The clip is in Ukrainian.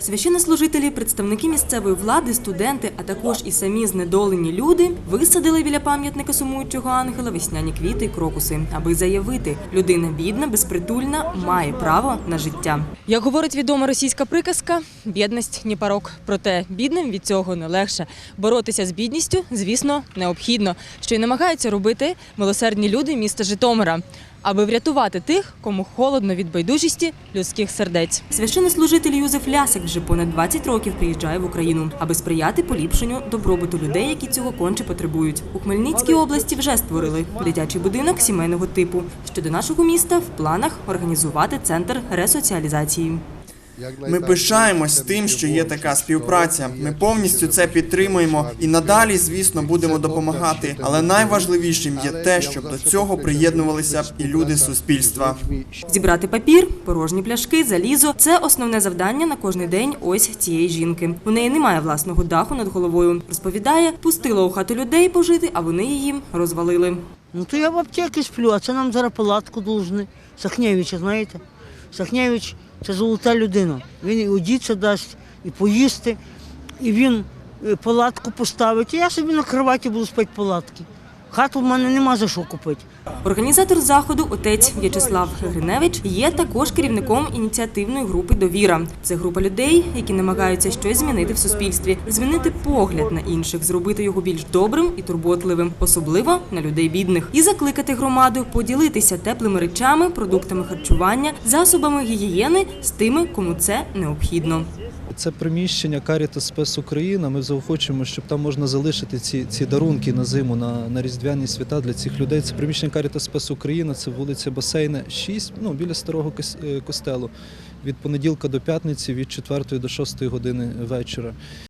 Священнослужителі, представники місцевої влади, студенти, а також і самі знедолені люди висадили біля пам'ятника сумуючого ангела весняні квіти й крокуси, аби заявити, людина бідна, безпритульна, має право на життя. Як говорить відома російська приказка, бідність не порок. Проте бідним від цього не легше. Боротися з бідністю, звісно, необхідно, що й намагаються робити милосердні люди міста Житомира. Аби врятувати тих, кому холодно від байдужості людських сердець. Священнослужитель Юзеф Лясик вже понад 20 років приїжджає в Україну, аби сприяти поліпшенню добробуту людей, які цього конче потребують. У Хмельницькій області вже створили дитячий будинок сімейного типу. Щодо нашого міста в планах організувати центр ресоціалізації. Ми пишаємось тим, що є така співпраця. Ми повністю це підтримуємо і надалі, звісно, будемо допомагати. Але найважливішим є те, щоб до цього приєднувалися б і люди суспільства. Зібрати папір, порожні пляшки, залізо це основне завдання на кожний день ось цієї жінки. У неї немає власного даху над головою. Розповідає, пустила у хату людей пожити, а вони її розвалили. Ну то я в аптеці сплю, а це нам зараз палатку должны. Сахневича, знаєте? Сахневич це золота людина. Він і одіться дасть, і поїсти, і він е, палатку поставить. І я собі на кроваті буду спати палатки. Хату в мене нема за що купити. Організатор заходу, отець В'ячеслав Гриневич, є також керівником ініціативної групи Довіра. Це група людей, які намагаються щось змінити в суспільстві, змінити погляд на інших, зробити його більш добрим і турботливим, особливо на людей бідних, і закликати громаду поділитися теплими речами, продуктами харчування, засобами гігієни з тими, кому це необхідно. Це приміщення Caritas Спес Україна. Ми заохочуємо, щоб там можна залишити ці, ці дарунки на зиму, на, на різдвяні свята для цих людей. Це приміщення Caritas Спес Україна, це вулиця Басейна, 6, ну, біля старого е, костелу. Від понеділка до п'ятниці, від 4 до 6 години вечора.